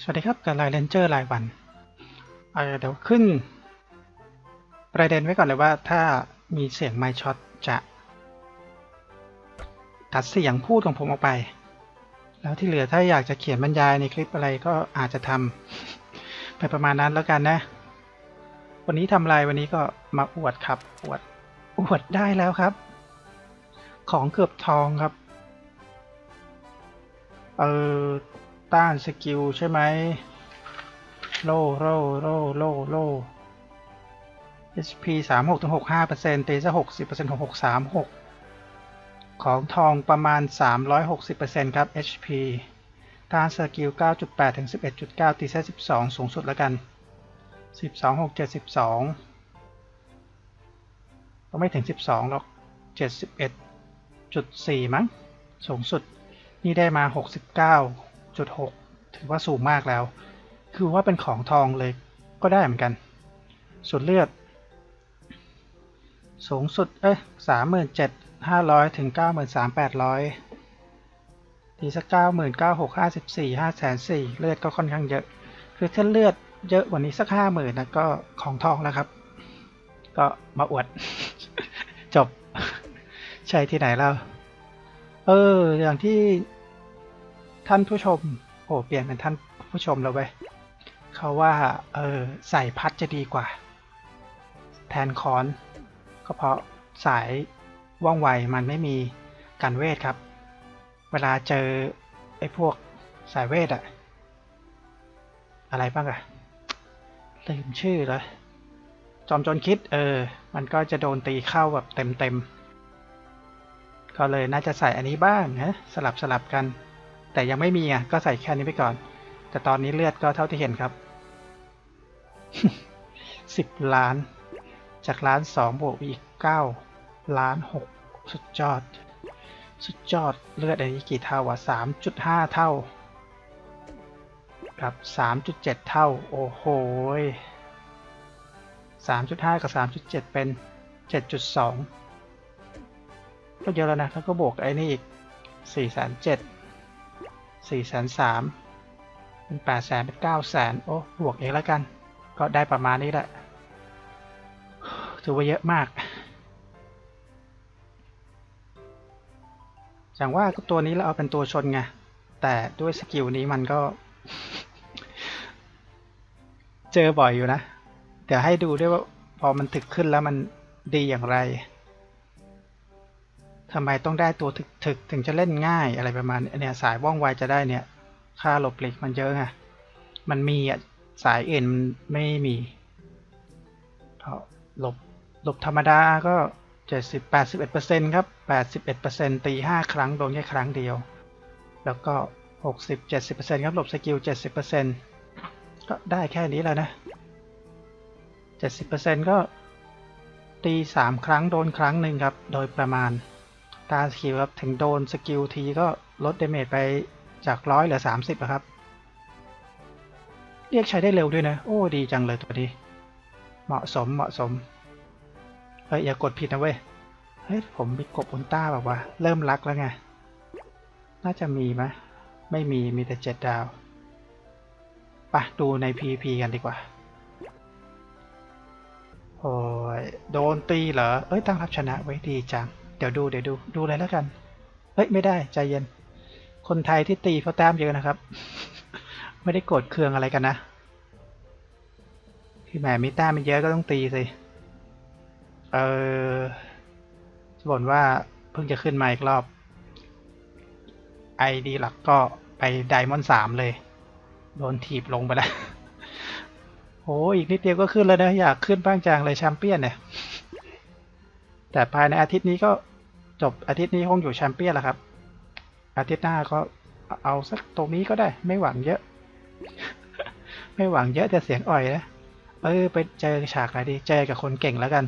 สวัสดีครับกับไลน์เลนเจอร์รายวันเเดี๋ยวขึ้น ประเด็นไว้ก่อนเลยว่าถ้ามีเสียงไมค์ช็อตจะตัดเสียงพูดของผมออกไป แล้วที่เหลือถ้าอยากจะเขียนบรรยายในคลิปอะไรก็อาจจะทำไปประมาณนั้นแล้วกันนะ วันนี้ทำอะไรวันนี้ก็มาอวดครับ อวด อวดได้แล้วครับ ของเกือบทองครับ เออ ต้านสกิลใช่ไหมโลโลโลโลโล HP สามหกถึงหกห้าเปอร์เซ็นต์เตีซะหกสิบเปอร์เซ็นต์ของหกสามหกของทองประมาณสามร้อยหกสิบเปอร์เซ็นต์ครับ HP ต้านสกิลเก้าจุดแปดถึงสิบเอ็ดจุดเก้าตีซะสิบสองสูงสุดแล้วกันสิบสองหกเจ็ดสิบสองก็ไม่ถึงสิบสองหรอกเจ็ดสิบเอ็ดจุดสี่มั้งสูงสุดนี่ได้มาหกสิบเก้า 69.6ถือว่าสูงมากแล้ว คือว่าเป็นของทองเลยก็ได้เหมือนกัน ส่วนเลือด สูงสุด เอ้ย37,500 ถึง 93,800ทีสัก 99,654 504,000เลือดก็ค่อนข้างเยอะ คือถ้าเลือดเยอะกว่านี้สัก 50,000นะก็ของทองแล้วครับ ก็มาอวด จบ ใช่ที่ไหนแล้ว เออ อย่างที่ ท่านผู้ชม โอ้เปลี่ยนเป็นท่านผู้ชมแล้วเว้ยเขาว่า เออ ใส่พัดจะดีกว่า แทนคอน ก็เพราะสายว่องไวมันไม่มีการเวทครับ เวลาเจอ ไอ้พวกสายเวทอะอะไรบ้างอะลืมชื่อเลยจอมจนคิด เออ มันก็จะโดนตีเข้าแบบเต็มๆก็เลยน่าจะใส่อันนี้บ้างนะสลับสลับกัน แต่ยังไม่มีอะก็ใส่แค่นี้ไปก่อน แต่ตอนนี้เลือดก็เท่าที่เห็นครับสิบล้าน จากล้านสองบวกอีกเก้าล้านหกสุดยอด สุดยอดเลือดอันนี้กี่เท่าอะสามจุดห้าเท่า กับสามจุดเจ็ดเท่า โอ้โหสามจุดห้ากับสามจุดเจ็ดเป็นเจ็ดจุดสองก็เยอะแล้วนะ แล้วก็บวกไอ้นี่อีกสี่แสนเจ็ด สี่แสนสามเป็นแปดแสนเป็นเก้าแสนโอ้บวกเองแล้วกัน ก็ได้ประมาณนี้แหละถือว่าเยอะมากอย่างว่าตัวนี้เราเอาเป็นตัวชนไง แต่ด้วยสกิลนี้มันก็ เจอบ่อยอยู่นะ เดี๋ยวให้ดูด้วยว่าพอมันถึกขึ้นแล้วมันดีอย่างไร ทำไมต้องได้ตัวถึกๆ ถึงจะเล่นง่ายอะไรประมาณนี้เนี่ยสายว่องไวจะได้เนี่ย ค่าหลบหลีกมันเยอะไงมันมีอะสายอื่นมันไม่มีหลบหลบธรรมดาก็เจ็ดสิบแปดสิบเอ็ดเปอร์เซ็นต์ครับแปดสิบเอ็ดเปอร์เซ็นต์ตีห้าครั้งโดนแค่ครั้งเดียว แล้วก็หกสิบเจ็ดสิบเปอร์เซ็นต์ครับหลบสกิลเจ็ดสิบเปอร์เซ็นต์ก็ได้แค่นี้แล้วนะเจ็ดสิบเปอร์เซ็นต์ก็ตีสามครั้งโดนครั้งหนึ่งครับ โดยประมาณ ตาสกิลครับ ถึงโดนสกิลทีก็ลดเดเมจไปจากร้อยเหลือสามสิบครับ เรียกใช้ได้เร็วด้วยนะ โอ้ ดีจังเลยตัวนี้ เหมาะสมเหมาะสม เฮ้ย อย่ากดผิดนะเว้ย เฮ้ย ผมมีกบอุลต้าแบบว่า เริ่มรักแล้วไง น่าจะมีไหมไม่มีมีแต่เจ็ดดาวไปดูใน PVP กันดีกว่าโอ้ยโดนตีเหรอ เอ้ย ตั้งรับชนะไว้ดีจัง ดี๋ยวดูเดี๋ยวดูดูเลยแล้วกัน เฮ้ยไม่ได้ใจเย็น คนไทยที่ตีเพราะแต้มเยอะนะครับ ไม่ได้โกรธเคืองอะไรกันนะที่แหมมีแต้มมันเยอะก็ต้องตีสิ เออจะบ่นว่าเพิ่งจะขึ้นมาอีกรอบ ไอดีหลักก็ไปไดมอนด์สามเลย โดนถีบลงไปแล้วโอ้อีกนิดเดียวก็ขึ้นแล้วนะ อยากขึ้นบ้างจังเลยแชมเปี้ยนเนี่ย แต่ภายในอาทิตย์นี้ก็ จบอาทิตย์นี้คงอยู่แชมเปี้ยนแล้วครับ อาทิตย์หน้าก็เอาสักตรงนี้ก็ได้ ไม่หวังเยอะ ไม่หวังเยอะแต่เสียงอ่อยนะเออไปเจอฉากไหนดีเจอกับคนเก่งแล้วกัน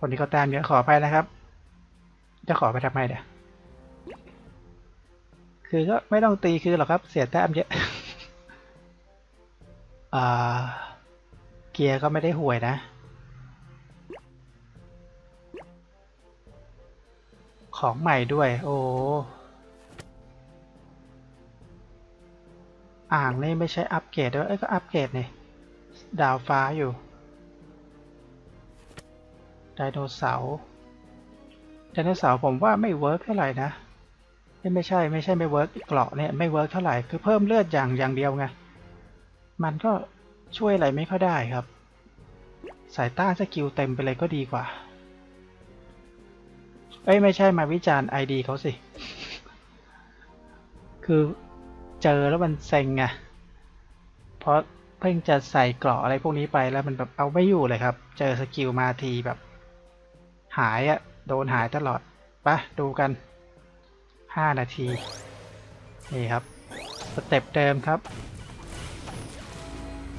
คนที่เขาตามเยอะขอไปนะครับ จะขอไปทำไมเนี่ยคือก็ไม่ต้องตีคือหรอกครับ เสียแต้มเยอะอ่าเกียร์ก็ไม่ได้ห่วยนะ ของใหม่ด้วย โอ้ อ่างนี่ไม่ใช่อัปเกรดด้วย เอ้ย ก็อัปเกรดนี่ดาวฟ้าอยู่ ไดโนเสาร์ ไดโนเสาร์ผมว่าไม่เวิร์กเท่าไหร่นะไม่ใช่ไม่ใช่ไม่เวิร์กเกราะเนี่ยไม่เวิร์กเท่าไหร่ คือเพิ่มเลือดอย่างอย่างเดียวไง มันก็ช่วยอะไรไม่ค่อยได้ครับ สายต้านสกิลเต็มไปเลยก็ดีกว่า เอ้ยไม่ใช่มาวิจารณ์ ID เขาสิ คือเจอแล้วมันเซ็งไงเพราะเพิ่งจะใส่เกราะอะไรพวกนี้ไปแล้วมันแบบเอาไม่อยู่เลยครับ เจอสกิลมาทีแบบ หายอะโดนหายตลอดปะดูกัน 5 นาที นี่ครับ สเต็ปเดิมครับ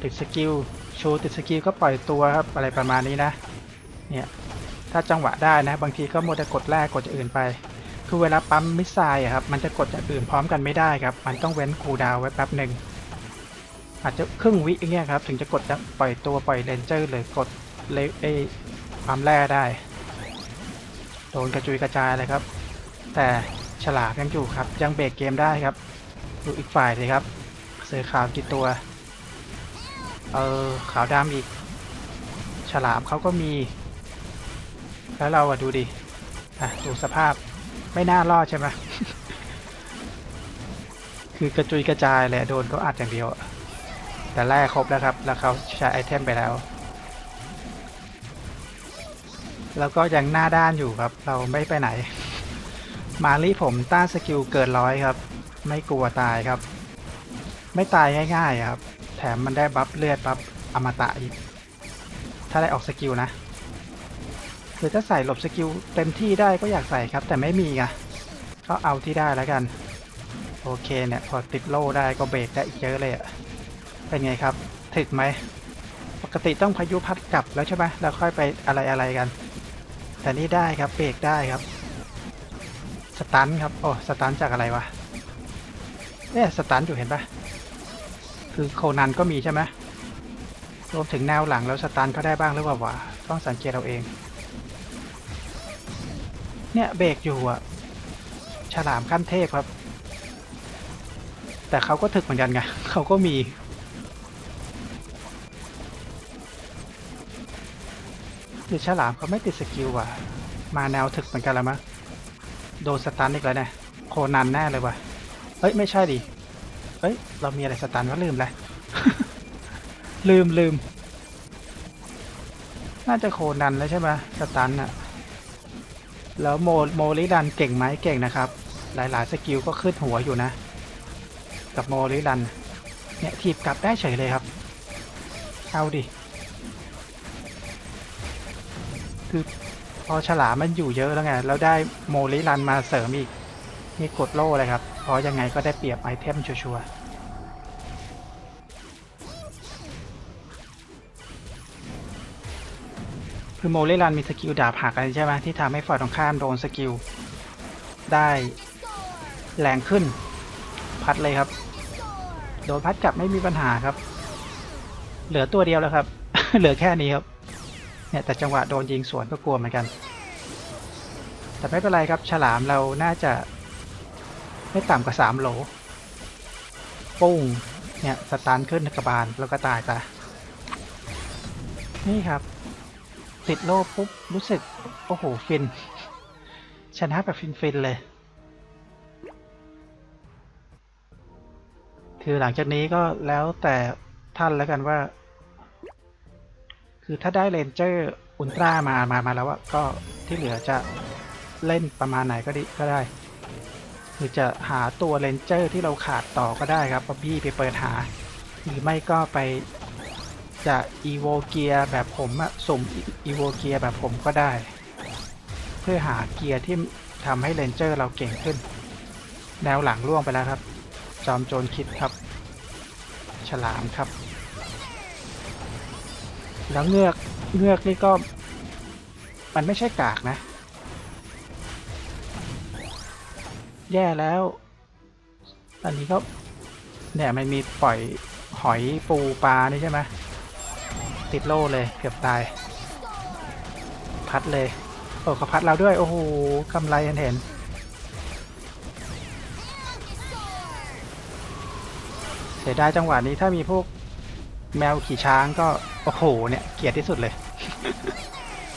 ติดสกิล โชว์ติดสกิลก็ปล่อยตัวครับ อะไรประมาณนี้นะ เนี่ย ถ้าจังหวะได้นะบางทีก็โมัวแต่กดแรกกดอื่นไป คือเวลาปั๊มมิสไซล์ครับมันจะกดอย่างอื่นพร้อมกันไม่ได้ครับ มันต้องเว้นคูลดาวไว้แป๊บหนึ่งอาจจะครึ่งวิอย่างเงี้ยครับ ถึงจะกดปล่อยตัวปล่อยเลนเจอร์เลยกดเลไอความแร่ได้โดนกระจุยกระจายเลยครับ แต่ฉลามยังอยู่ครับ ยังเบรกเกมได้ครับดูอีกฝ่ายเลยครับ เสือขาวกี่ตัว เออขาวดำอีก ฉลามเขาก็มี แล้วเราอะดูดิ อะ ดูสภาพไม่น่ารอดใช่ไหมคือกระจุยกระจายเลยโดนเขาอัดอย่างเดียว แต่แรกครบแล้วครับ แล้วเขาใช้ไอเทมไปแล้ว แล้วก็ยังหน้าด้านอยู่ครับ เราไม่ไปไหน มารีผมต้านสกิลเกินร้อยครับ ไม่กลัวตายครับ ไม่ตายง่ายๆครับ แถมมันได้บัฟเลือดบัฟอมตะอีก ถ้าได้ออกสกิลนะ คือถ้าใส่หลบสกิลเต็มที่ได้ก็อยากใส่ครับ แต่ไม่มีไงก็เอาที่ได้แล้วกัน โอเคเนี่ยพอติดโล่ได้ก็เบรกได้อีกเยอะเลยอะเป็นไงครับ ถึกไหม ปกติต้องพายุพัดกลับแล้วใช่ไหมแล้วค่อยไปอะไรอะไรกัน แต่นี่ได้ครับเบรกได้ครับสตันครับโอ้สตันจากอะไรวะเนี่ยสตันอยู่เห็นปะคือโคนันก็มีใช่ไหมรวมถึงแนวหลังแล้วสตันก็ได้บ้างหรือเปล่าวะต้องสังเกตเราเอง เนี่ยเบรกอยู่อะฉลามขั้นเทพครับ แต่เขาก็ถึกเหมือนกันไงเขาก็มี หรือฉลามเขาไม่ติดสกิลว่ะ มาแนวถึกเหมือนกันละมั้งโดนสตันอีกแล้วเนี่ยโคนันแน่เลยว่ะเฮ้ย ไม่ใช่ดิเฮ้ย เรามีอะไรสตันวะลืมเลยลืมลืม น่าจะโคนันแล้วใช่ไหมสตันอะ แล้วโมโมลิดันเก่งไหมเก่งนะครับ หลายๆสกิลก็ขึ้นหัวอยู่นะ กับโมลิดัน เนี่ยถีบกลับได้เฉยเลยครับ เอาดิ คือพอฉลามมันอยู่เยอะแล้วไง แล้วได้โมลิรันมาเสริมอีก นี่กดโล่เลยครับ เพราะยังไงก็ได้เปรียบไอเทมชัวร์ คือโมเลรันมีสกิลดาบหักอะไรใช่ไหมที่ทำให้ฝ่ายตรงข้ามโดนสกิลได้แรงขึ้น พัดเลยครับ โดนพัดกลับไม่มีปัญหาครับ เหลือตัวเดียวแล้วครับ เหลือแค่นี้ครับ เนี่ยแต่จังหวะโดนยิงสวนก็กลัวเหมือนกัน แต่ไม่เป็นไรครับ ฉลามเราน่าจะ ไม่ต่ำกว่าสามโหลปุ้งเนี่ยสตาร์ขึ้นกระบาลแล้วก็ตายไปนี่ครับ ติดโล่ปุ๊บ รู้สึก โอ้โห ฟิน ชนะแบบฟิน ๆ เลย คือหลังจากนี้ก็แล้วแต่ท่านแล้วกันว่า คือถ้าได้เลนเจอร์อุลตร้ามามามาแล้วอะก็ที่เหลือจะเล่นประมาณไหนก็ดีก็ได้หรือจะหาตัวเลนเจอร์ที่เราขาดต่อก็ได้ครับป๊อบบี้ไปเปิดหา หรือไม่ก็ไป จะอีโวเกียแบบผมอะสุ่มอีโวเกียแบบผมก็ได้ เพื่อหาเกียร์ที่ทำให้เลนเจอร์เราเก่งขึ้น แนวหลังล่วงไปแล้วครับ จอมโจรคิดครับ ฉลามครับ แล้วเงือกเงือกนี่ก็ มันไม่ใช่กากนะ แย่แล้ว อันนี้ก็เนี่ยมันมีปล่อยหอยปูปลานี่ใช่ไหม ติดโล่เลยเกือบตาย พัดเลยโอ้เขาพัดเราด้วย โอ้โหกำไรเห็นเห็นเสียดายจังหวะนี้ถ้ามีพวกแมวขี่ช้างก็ โอ้โห เนี่ย เกลียดที่สุดเลย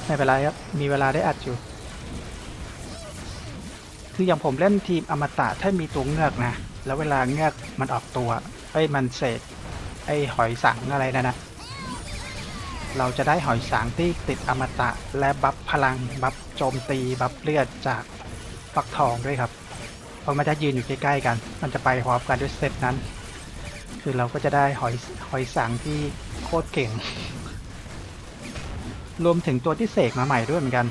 ไม่เป็นไรครับ มีเวลาได้อัดอยู่ คืออย่างผมเล่นทีมอมตะถ้ามีตัวเงือกนะ แล้วเวลาเงือกมันออกตัวเอ้มันเสกไอ้หอยสังอะไรนะนะ เราจะได้หอยสังที่ติดอมตะ และบัฟพลังบัฟโจมตีบัฟเลือดจากฟักทองด้วยครับเพราะมันจะยืนอยู่ใกล้ๆกัน มันจะไปพร้อมกันด้วยเซตนั้น คือเราก็จะได้หอยหอยสังที่โคตรเก่ง รวมถึงตัวที่เสกมาใหม่ด้วยเหมือนกัน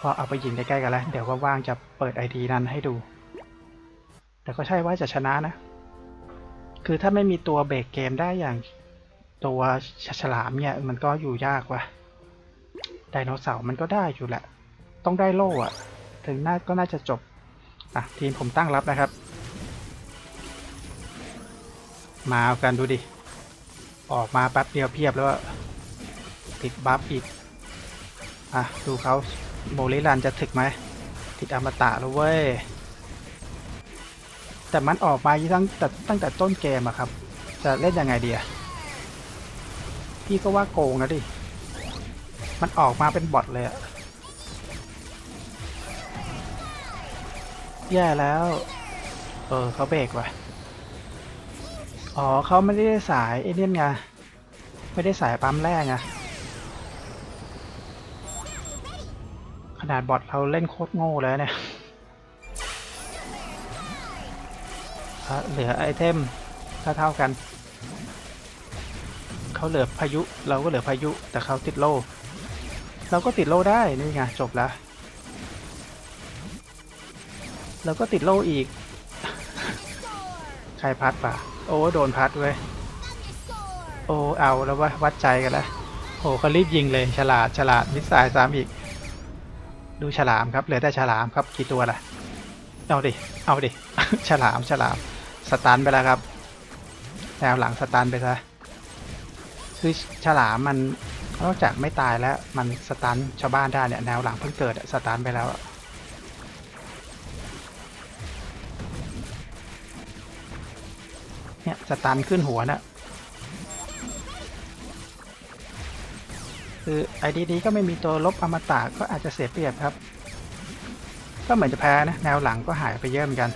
พอเอาไปยิงใกล้ๆกันแล้ว เดี๋ยวว่างๆจะเปิดไอดีนั้นให้ดู แต่ก็ใช่ว่าจะชนะนะ คือถ้าไม่มีตัวเบรกเกมได้อย่าง ตัวฉลามเนี่ยมันก็อยู่ยากว่ะไดโนเสาร์มันก็ได้อยู่แหละ ต้องได้โล่อะถึงน่าก็น่าจะจบ อะ ทีมผมตั้งรับนะครับ มาเอากันดูดิ ออกมาแป๊บเดียวเพียบแล้วติดบัฟอีก อะ ดูเขาโมลิรันจะถึกไหม ติดอมตะแล้วเว้ย แต่มันออกมาตั้งแต่ตั้งแต่ต้นเกมอะครับ จะเล่นยังไงดีอะ พี่ก็ว่าโกงนะดิ มันออกมาเป็นบอทเลยอะแย่แล้ว เออเขาเบรกว่ะ อ๋อเขาไม่ได้สายไอ้เนี่ยไง ไม่ได้สายปั๊มแรกไง ขนาดบอทเราเล่นโคตรโง่แล้วเนี่ยเหลือไอเทมถ้าเท่ากัน เขาเหลือพายุ เราก็เหลือพายุ แต่เขาติดโล่เราก็ติดโล่ได้นี่ไงจบแล้วเราก็ติดโล่อีก ใครพัดป่ะ โอ้โดนพัดเว้ย โอ้เอาแล้วว่าวัดใจกันแล้วโอ้เขารีบยิงเลยฉลาดฉลาดมิสไซล์ซ้ำอีก ดูฉลามครับเหลือแต่ฉลามครับกี่ตัวล่ะ เอาดิ เอาดิ ฉลามฉลาม สตันไปแล้วครับแนวหลังสตันไปซะ คือฉลามมันนอกจากไม่ตายแล้วมันสตันชาวบ้านได้เนี่ยแนวหลังเพิ่งเกิดสตันไปแล้วเนี่ยสตันขึ้นหัวน่ะคือไอดีดีก็ไม่มีตัวลบอมตะก็อาจจะเสียเปรียบครับ ก็เหมือนจะแพ้นะแนวหลังก็หายไปเยอะเหมือนกัน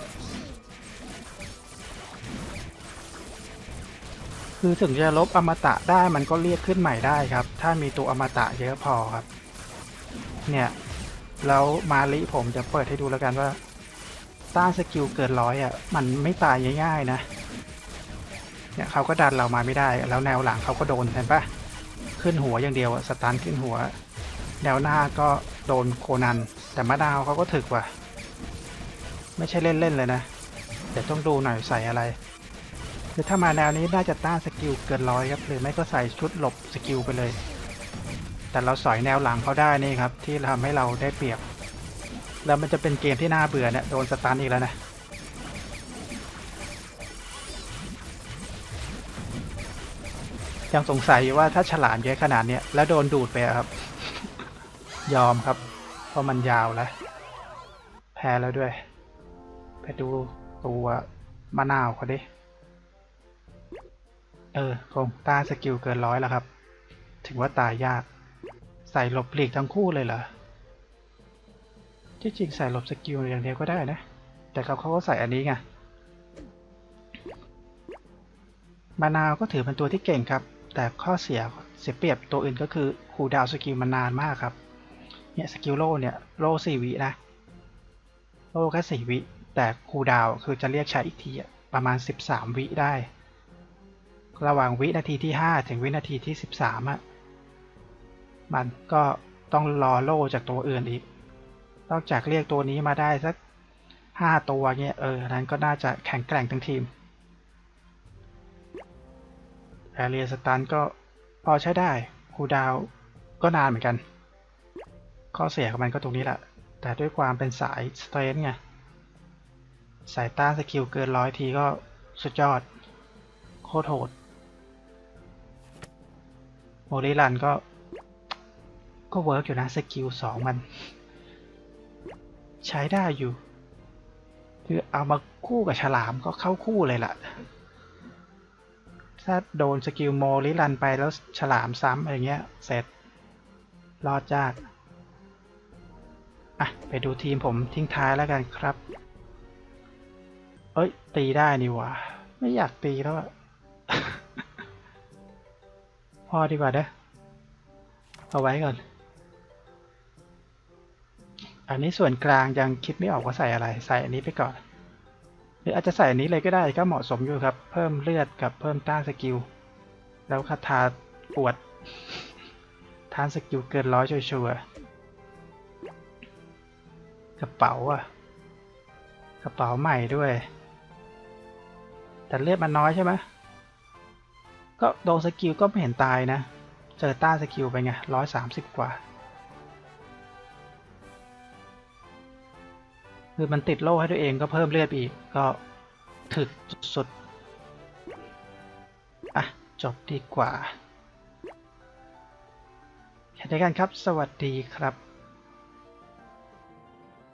คือถึงจะลบอมตะได้มันก็เรียกขึ้นใหม่ได้ครับ ถ้ามีตัวอมตะเยอะพอครับ เนี่ยแล้วมาลิผมจะเปิดให้ดูแล้วกันว่าต้านสกิลเกินร้อยอะมันไม่ตายง่ายๆนะเนี่ยเขาก็ดันเรามาไม่ได้ แล้วแนวหลังเขาก็โดนเห็นปะขึ้นหัวอย่างเดียวสตาร์ทขึ้นหัว แนวหน้าก็โดนโคนัน แต่มะนาวเขาก็ถึกว่ะ ไม่ใช่เล่นๆเลยนะเดี๋ยวต้องดูหน่อยใส่อะไร คือถ้ามาแนวนี้น่าจะต้านสกิลเกินร้อยครับหรือไม่ก็ใส่ชุดหลบสกิลไปเลย แต่เราสอยแนวหลังเขาได้นี่ครับที่ทำให้เราได้เปรียบ แล้วมันจะเป็นเกมที่น่าเบื่อเนี่ยโดนสตันอีกแล้วนะยังสงสัยว่าถ้าฉลามเยอะขนาดเนี้ยแล้วโดนดูดไปครับ ยอมครับ เพราะมันยาวแล้ว แพ้แล้วด้วย ไปดูตัวมะนาวเขาดิ เออคงต้านสกิลเกินร้อยแล้วครับ ถึงว่าตายยาก ใส่หลบหลีกทั้งคู่เลยเหรอ ที่จริงใส่หลบสกิลอย่างเดียวก็ได้นะ แต่เขาเขาก็ใส่อันนี้ไงมะนาวก็ถือเป็นตัวที่เก่งครับ แต่ข้อเสียเสียเปรียบตัวอื่นก็คือคูดาวสกิลมันนานมากครับ เนี่ยสกิลโล่เนี่ยโล่สี่วินะ โล่แค่สี่วิ แต่คูดาวคือจะเรียกใช้อีกทีประมาณ 13 วิได้ ระหว่างวินาทีที่ 5 ถึงวินาทีที่ 13อะมันก็ต้องรอโล่จากตัวอื่นอีก นอกจากเรียกตัวนี้มาได้สัก 5 ตัวเนี่ยเออนั้นก็น่าจะแข็งแกร่งทั้งทีมแอเรียสตันก็พอใช้ได้คูดาวก็นานเหมือนกัน ข้อเสียของมันก็ตรงนี้แหละ แต่ด้วยความเป็นสายสเตรนไง สายต้านสกิลเกินร้อยทีก็สุดยอด โคตรโหด โมริลันก็ ก็เวิร์กอยู่นะสกิลสองมัน ใช้ได้อยู่ คือเอามาคู่กับฉลามก็เข้าคู่เลยล่ะ ถ้าโดนสกิลโมลิรันไปแล้วฉลามซ้ำอะไรเงี้ย เสร็จ รอดจากอะ ไปดูทีมผมทิ้งท้ายแล้วกันครับ เอ้ย ตีได้นี่ว่าไม่อยากตีแล้วอะ อดีกว่าเด้อเอาไว้ก่อน อันนี้ส่วนกลางยังคิดไม่ออกว่าใส่อะไร ใส่อันนี้ไปก่อน หรืออาจจะใส่อันนี้เลยก็ได้ก็เหมาะสมอยู่ครับ เพิ่มเลือดกับเพิ่มต้านสกิล แล้วคาถาปวดทานสกิลเกินร้อยชัวร์ๆกระเป๋าอะกระเป๋าใหม่ด้วย แต่เลือดมันน้อยใช่ไหม ก็โดนสกิลก็ไม่เห็นตายนะ เจอต้าสกิลไปไงร้อยสามสิบกว่า คือมันติดโล่ให้ตัวเองก็เพิ่มเลือดอีก ก็ถึกสุดๆ อะ จบดีกว่าแค่นี้กันครับ สวัสดีครับ